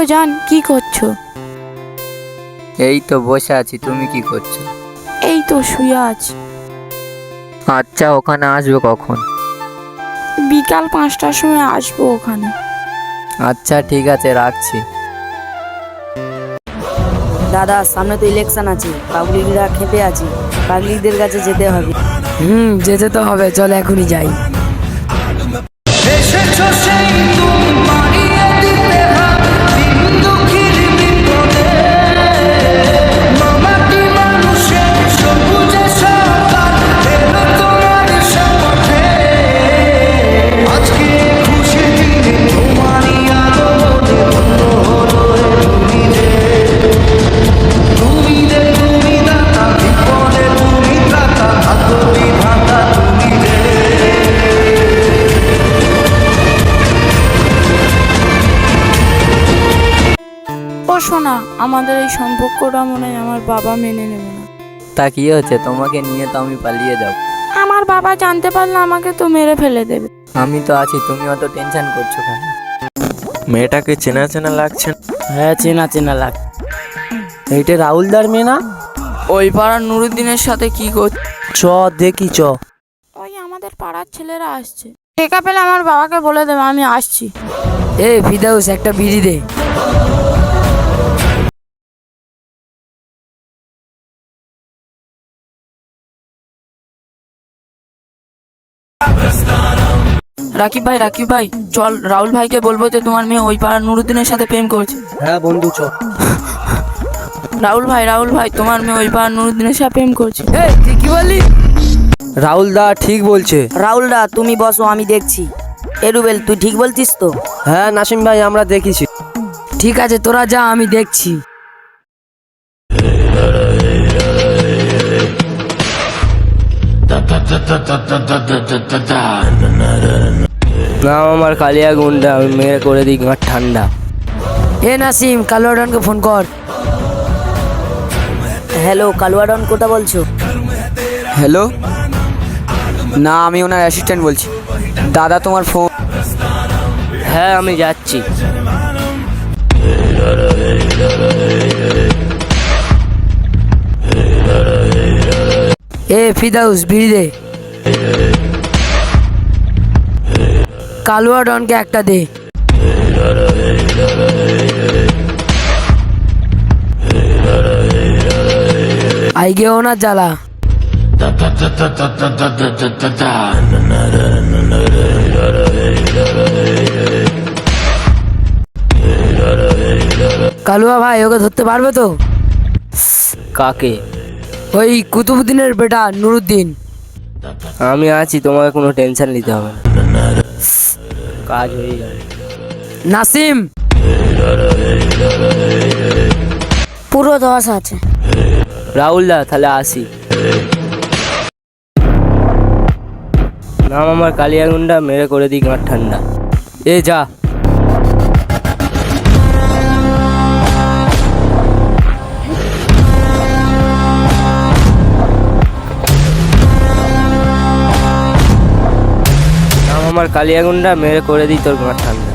Hello জান কি করছ? এই তো বসে আছি তুমি কি করছ? এই তো শুয়ে আছি। আচ্ছা ওখানে আসবে কখন? বিকাল পাঁচটার সময় আসব ওখানে। আচ্ছা ঠিক আছে রাখছি। দাদা সামনে তো ইলেকশন আছে। পাবলিকরা খেপে আছে। পাবলিকদের কাছে যেতে হবে। হুম যেতে তো হবে। চল এখনই যাই। ও শোনা আমাদের এই সম্পর্কটা মনে হয় আমার বাবা মেনে নেবে না। তা কি হচ্ছে? তোমাকে নিয়ে তো আমি পালিয়ে যাব। আমার বাবা জানতে পারলে আমাকে তো মেরে ফেলে দেবে। আমি তো আছি তুমি অত টেনশন করছ কেন? মেয়েটাকে চেনা চেনা লাগছে হ্যাঁ চেনা চেনা লাগ এইটা রাহুলদার মেয়ে না? ওই পাড়ার নুরুদ্দিনের সাথে কি কর চ দেখি চ। ওই আমাদের পাড়ার ছেলেরা আসছে। টেকা পেলে আমার বাবাকে বলে দেবে আমি আসছি। এ ফিদাউস একটা বিড়ি দে। রাকিব ভাই রাকিব ভাই চল রাহুল ভাইকে বলব যে তোমার মেয়ে ওই পাড়ার নুরুদ্দিনের সাথে প্রেম করছে। হ্যাঁ বন্ধু চ রাহুল ভাই রাহুল ভাই তোমার মেয়ে ওই পাড়ার নুরুদ্দিনের সাথে প্রেম করছে। এই তুই কি বললি? রাহুল দা ঠিক বলছে। রাহুলদা তুমি বসো আমি দেখছি। এ রুবেল তুই ঠিক বলছিস তো? হ্যাঁ নাসিম ভাই আমরা দেখেছি। ঠিক আছে তোরা যা আমি দেখছি। নাম আমার কালিয়া গুন্ডা আমি মেরে করে দিই গাঁট ঠান্ডা। এ নাসিম কালোয়াডনকে ফোন কর। হ্যালো কালুয়াডন কোথা বলছো? হ্যালো? না আমি ওনার অ্যাসিস্ট্যান্ট বলছি। দাদা তোমার ফোন হ্যাঁ আমি যাচ্ছি। এ ফিদাউস বিড়ি দে। কালুয়া ডনকে একটা দে। আইগে ওনার জ্বালা। কালুয়া ভাই ওকে ধরতে পারবে তো? কাকে? ওই কুতুবুদ্দিনের বেটা নুরুদ্দিন। আমি আছি তোমাকে কোনো টেনশন নিতে হবে না। কাজ হয়ে যাবে নাসিম! পুরো দশ আছে। রাহুল দা তাহলে আসি। নাম আমার কালিয়াগুন্ডা মেরে করে দিই গাঁট ঠান্ডা। এ যা। আমার কালিয়াগুন্ডা মেরে করে দিই তোর ঘর ঠান্ডা